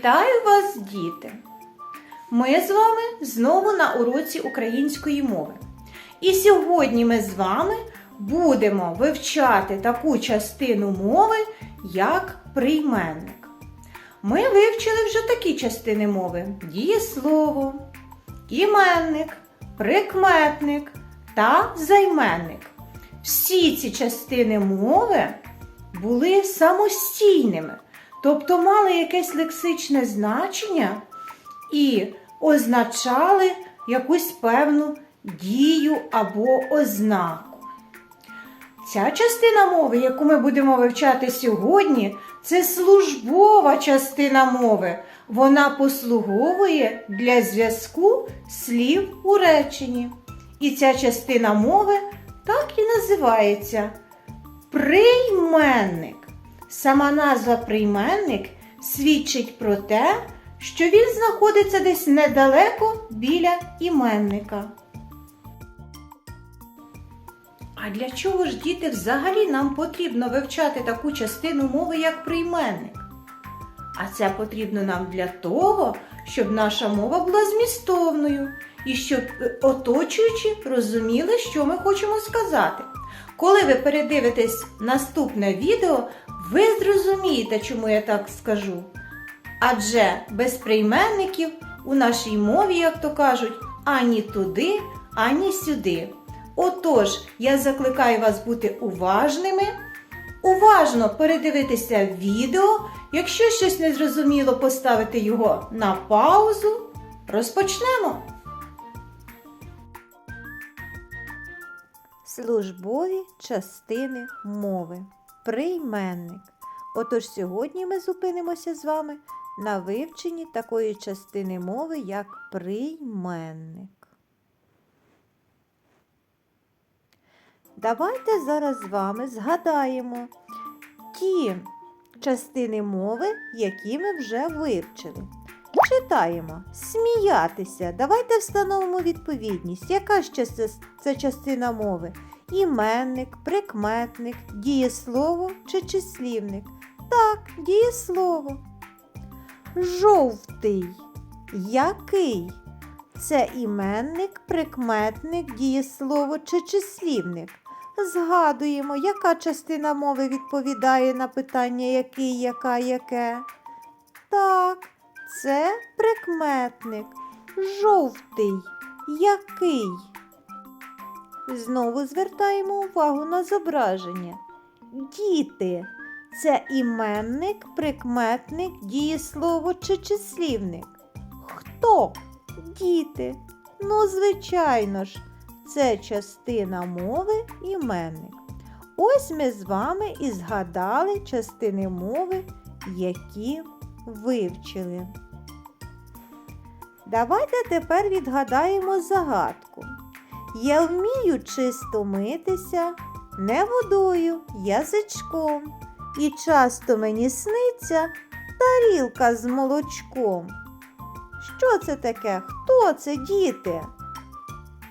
Вітаю вас, діти! Ми з вами знову на уроці української мови. І сьогодні ми з вами будемо вивчати таку частину мови, як прийменник. Ми вивчили вже такі частини мови: дієслово, іменник, прикметник та займенник. Всі ці частини мови були самостійними, тобто мали якесь лексичне значення і означали якусь певну дію або ознаку. Ця частина мови, яку ми будемо вивчати сьогодні, це службова частина мови. Вона послуговує для зв'язку слів у реченні. І ця частина мови так і називається прийменник. Сама назва прийменник свідчить про те, що він знаходиться десь недалеко біля іменника. А для чого ж діти взагалі нам потрібно вивчати таку частину мови, як прийменник? А це потрібно нам для того, щоб наша мова була змістовною і щоб е, оточуючі розуміли, що ми хочемо сказати. Коли ви передивитесь наступне відео, ви зрозумієте, чому я так скажу. Адже без прийменників у нашій мові, як то кажуть, ані туди, ані сюди. Отож, я закликаю вас бути уважними, уважно передивитися відео. Якщо щось не зрозуміло, поставити його на паузу. Розпочнемо. Службові частини мови. Прийменник. Отож сьогодні ми зупинимося з вами на вивченні такої частини мови, як прийменник. Давайте зараз з вами згадаємо ті частини мови, які ми вже вивчили. Читаємо. Сміятися. Давайте встановимо відповідність. Яка ж це, це частина мови? Іменник, прикметник, дієслово чи числівник? Так, дієслово. Жовтий. Який? Це іменник, прикметник, дієслово чи числівник. Згадуємо, яка частина мови відповідає на питання який, яка, яке. Так, це прикметник. Жовтий. Який? Знову звертаємо увагу на зображення. Діти. Це іменник, прикметник, дієслово чи числівник. Хто? Діти. Ну, звичайно ж, це частина мови іменник. Ось ми з вами і згадали частини мови, які вивчили. Давайте тепер відгадаємо загадку. Я вмію чисто митися, не водою, язичком. І часто мені сниться тарілка з молочком. Що це таке? Хто це, діти?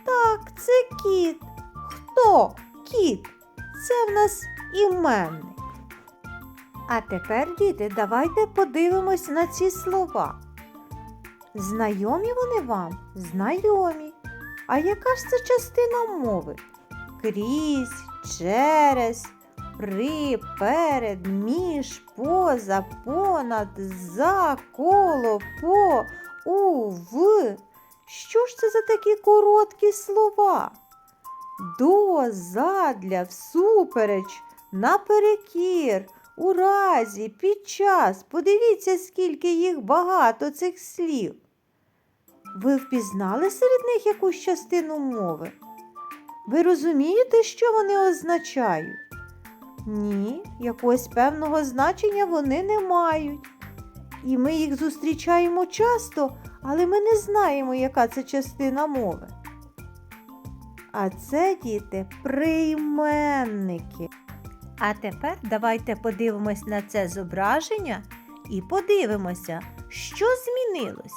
Так, це кіт. Хто кіт? Це в нас іменник. А тепер, діти, давайте подивимось на ці слова. Знайомі вони вам? Знайомі. А яка ж це частина мови? Крізь, через, при, перед, між, поза, понад, за, коло, по, у, в. Що ж це за такі короткі слова? До, задля, всупереч, наперекір, у разі, під час. Подивіться, скільки їх багато цих слів. Ви впізнали серед них якусь частину мови? Ви розумієте, що вони означають? Ні, якогось певного значення вони не мають. І ми їх зустрічаємо часто, але ми не знаємо, яка це частина мови. А це, діти, прийменники. А тепер давайте подивимось на це зображення і подивимося, що змінилось.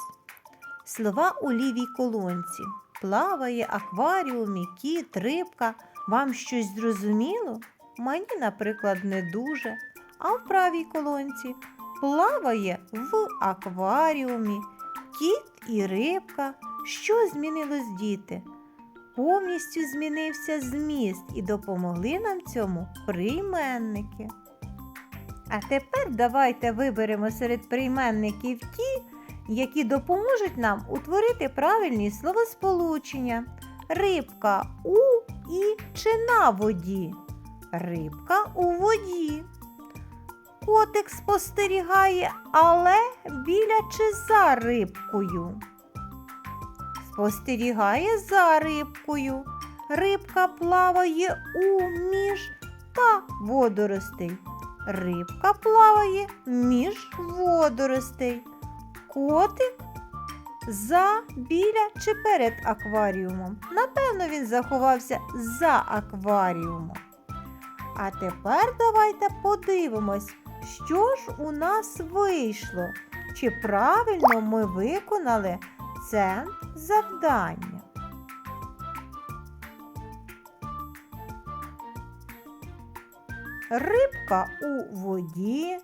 Слова у лівій колонці. Плаває, акваріумі, кіт, рибка. Вам щось зрозуміло? Мені, наприклад, не дуже. А в правій колонці плаває в акваріумі. Кіт і рибка. Що змінилось, діти? Повністю змінився зміст і допомогли нам цьому прийменники. А тепер давайте виберемо серед прийменників ті, які допоможуть нам утворити правильні словосполучення. Рибка у і чи на воді. Рибка у воді. Котик спостерігає, але біля чи за рибкою. Спостерігає за рибкою. Рибка плаває у між та водоростей. Рибка плаває між водоростей. Котик за, біля чи перед акваріумом. Напевно, він заховався за акваріумом. А тепер давайте подивимось, що ж у нас вийшло. Чи правильно ми виконали це завдання. Рибка у воді,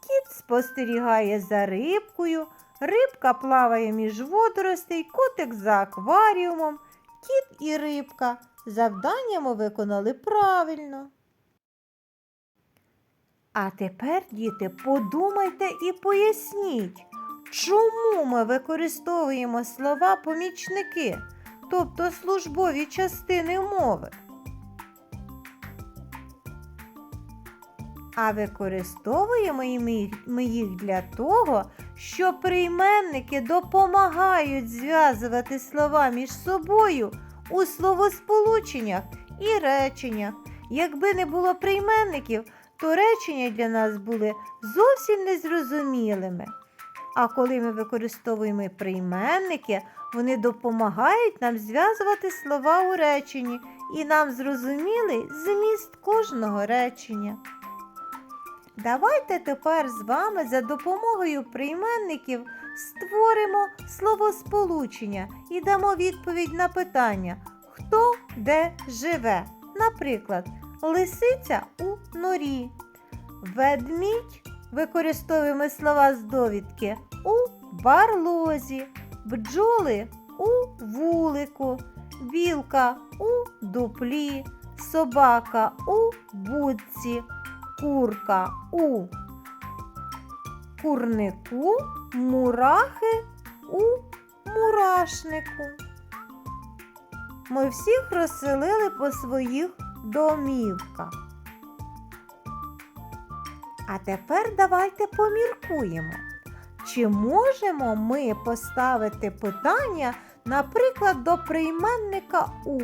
кіт спостерігає за рибкою, рибка плаває між водоростей, котик за акваріумом, кіт і рибка. Завдання ми виконали правильно. А тепер, діти, подумайте і поясніть, чому ми використовуємо слова помічники, тобто службові частини мови. А використовуємо ми- їх для того, що прийменники допомагають зв'язувати слова між собою у словосполученнях і реченнях. Якби не було прийменників, то речення для нас були зовсім незрозумілими. А коли ми використовуємо прийменники, вони допомагають нам зв'язувати слова у реченні і нам зрозумілий зміст кожного речення. Давайте тепер з вами за допомогою прийменників створимо словосполучення і дамо відповідь на питання, хто де живе. Наприклад, лисиця у норі. Ведмідь використовуємо слова з довідки у барлозі, бджоли у вулику, білка у дуплі, собака у будці, курка у курнику, мурахи у мурашнику. Ми всіх розселили по своїх домівках. А тепер давайте поміркуємо. Чи можемо ми поставити питання, наприклад, до прийменника у?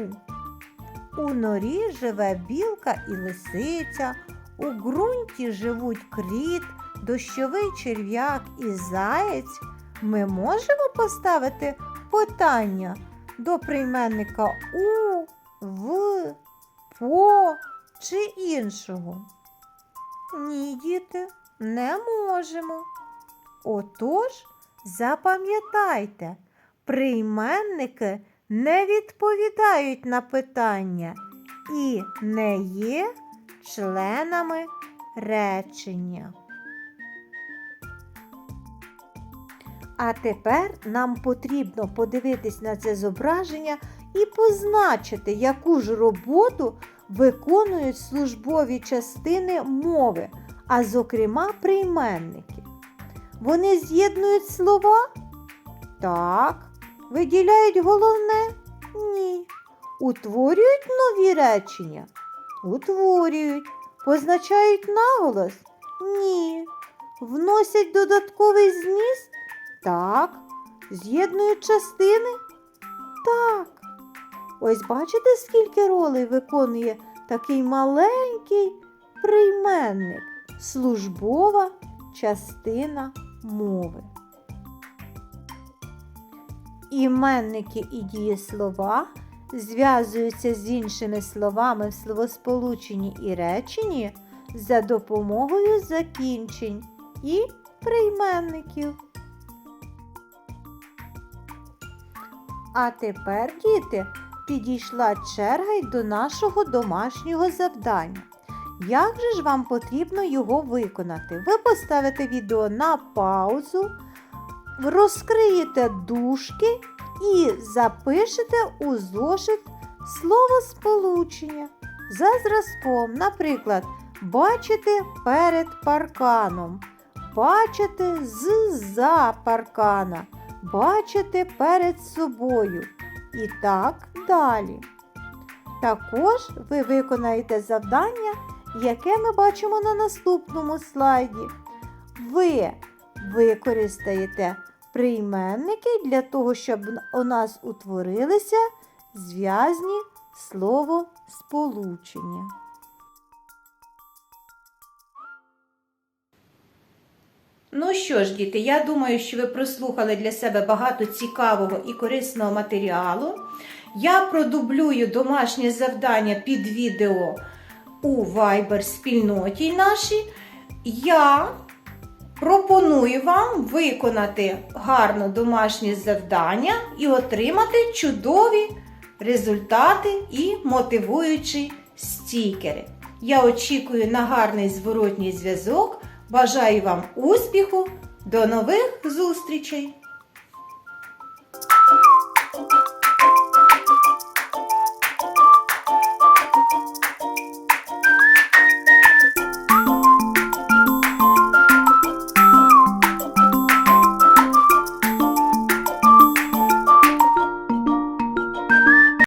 У норі живе білка і лисиця, у ґрунті живуть кріт, дощовий черв'як і заєць. Ми можемо поставити питання до прийменника у, в, по чи іншого? Ні, діти, не можемо. Отож, запам'ятайте, прийменники не відповідають на питання і не є членами речення. А тепер нам потрібно подивитись на це зображення і позначити, яку ж роботу виконують службові частини мови, а зокрема прийменники. Вони з'єднують слова? Так. Виділяють головне? Ні. Утворюють нові речення? Утворюють. Позначають наголос? Ні. Вносять додатковий зміст? Так. З'єднують частини? Так. Ось бачите, скільки ролей виконує такий маленький прийменник, службова частина мови. Іменники і дієслова зв'язуються з іншими словами в словосполученні і реченні за допомогою закінчень і прийменників. А тепер, діти, підійшла черга й до нашого домашнього завдання. Як же ж вам потрібно його виконати? Ви поставите відео на паузу, розкриєте дужки і запишете у зошит слово сполучення за зразком. Наприклад, бачите перед парканом, бачите з-за паркана, бачите перед собою. І так далі. Також ви виконаєте завдання, яке ми бачимо на наступному слайді. Ви використаєте прийменники для того, щоб у нас утворилися зв'язні слово сполучення. Ну що ж, діти, я думаю, що ви прослухали для себе багато цікавого і корисного матеріалу. Я продублюю домашнє завдання під відео у Viber спільноті нашій. Я пропоную вам виконати гарно домашнє завдання і отримати чудові результати і мотивуючі стікери. Я очікую на гарний зворотній зв'язок. Бажаю вам успіху! До нових зустрічей!